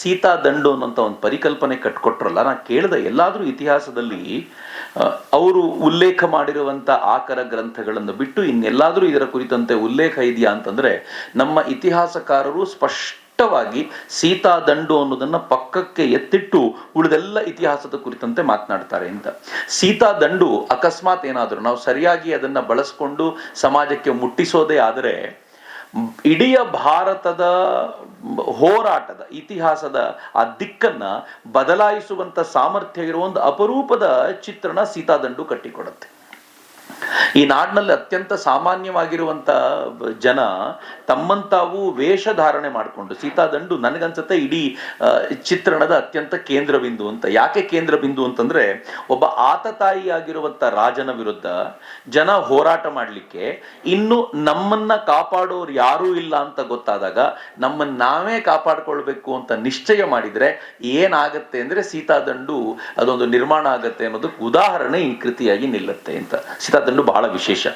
ಸೀತಾ ದಂಡು ಅನ್ನೋಂಥ ಒಂದು ಪರಿಕಲ್ಪನೆ ಕಟ್ಕೊಟ್ರಲ್ಲ ನಾನು ಕೇಳಿದ ಎಲ್ಲಾದರೂ ಇತಿಹಾಸದಲ್ಲಿ ಅವರು ಉಲ್ಲೇಖ ಮಾಡಿರುವಂಥ ಆಕರ ಗ್ರಂಥಗಳನ್ನು ಬಿಟ್ಟು ಇನ್ನೆಲ್ಲಾದರೂ ಇದರ ಕುರಿತಂತೆ ಉಲ್ಲೇಖ ಇದೆಯಾ ಅಂತಂದ್ರೆ, ನಮ್ಮ ಇತಿಹಾಸಕಾರರು ಸ್ಪಷ್ಟವಾಗಿ ಸೀತಾ ದಂಡು ಅನ್ನೋದನ್ನ ಪಕ್ಕಕ್ಕೆ ಎತ್ತಿಟ್ಟು ಉಳಿದೆಲ್ಲ ಇತಿಹಾಸದ ಕುರಿತಂತೆ ಮಾತನಾಡ್ತಾರೆ ಅಂತ. ಸೀತಾ ದಂಡು ಅಕಸ್ಮಾತ್ ಏನಾದರೂ, ನಾವು ಸರಿಯಾಗಿ ಅದನ್ನ ಬಳಸ್ಕೊಂಡು ಸಮಾಜಕ್ಕೆ ಮುಟ್ಟಿಸೋದೇ ಆದರೆ, ಇಡೀ ಭಾರತದ ಹೋರಾಟದ ಇತಿಹಾಸದ ಆ ದಿಕ್ಕನ್ನ ಬದಲಾಯಿಸುವಂತ ಸಾಮರ್ಥ್ಯ ಇರುವ ಒಂದು ಅಪರೂಪದ ಚಿತ್ರಣ ಸೀತಾದಂಡು ಕಟ್ಟಿಕೊಡುತ್ತೆ. ಈ ನಾಡಿನಲ್ಲಿ ಅತ್ಯಂತ ಸಾಮಾನ್ಯವಾಗಿರುವಂತ ಜನ ತಮ್ಮಂತಾವು ವೇಷಧಾರಣೆ ಮಾಡಿಕೊಂಡು ಸೀತಾದಂಡು ನನಗನ್ಸುತ್ತೆ ಇಡೀ ಚಿತ್ರಣದ ಅತ್ಯಂತ ಕೇಂದ್ರ ಬಿಂದು ಅಂತ. ಯಾಕೆ ಕೇಂದ್ರ ಬಿಂದು ಅಂತಂದ್ರೆ, ಒಬ್ಬ ಆತತಾಯಿಯಾಗಿರುವಂತ ರಾಜನ ವಿರುದ್ಧ ಜನ ಹೋರಾಟ ಮಾಡಲಿಕ್ಕೆ ಇನ್ನು ನಮ್ಮನ್ನ ಕಾಪಾಡೋರು ಯಾರೂ ಇಲ್ಲ ಅಂತ ಗೊತ್ತಾದಾಗ, ನಮ್ಮನ್ನ ನಾವೇ ಕಾಪಾಡ್ಕೊಳ್ಬೇಕು ಅಂತ ನಿಶ್ಚಯ ಮಾಡಿದ್ರೆ ಏನಾಗತ್ತೆ ಅಂದ್ರೆ ಸೀತಾದಂಡು ಅದೊಂದು ನಿರ್ಮಾಣ ಆಗತ್ತೆ ಅನ್ನೋದಕ್ಕೆ ಉದಾಹರಣೆ ಈ ಕೃತಿಯಾಗಿ ನಿಲ್ಲುತ್ತೆ ಅಂತ. ಸೀತಾದಂಡು ಬಹಳ ವಿಶೇಷ.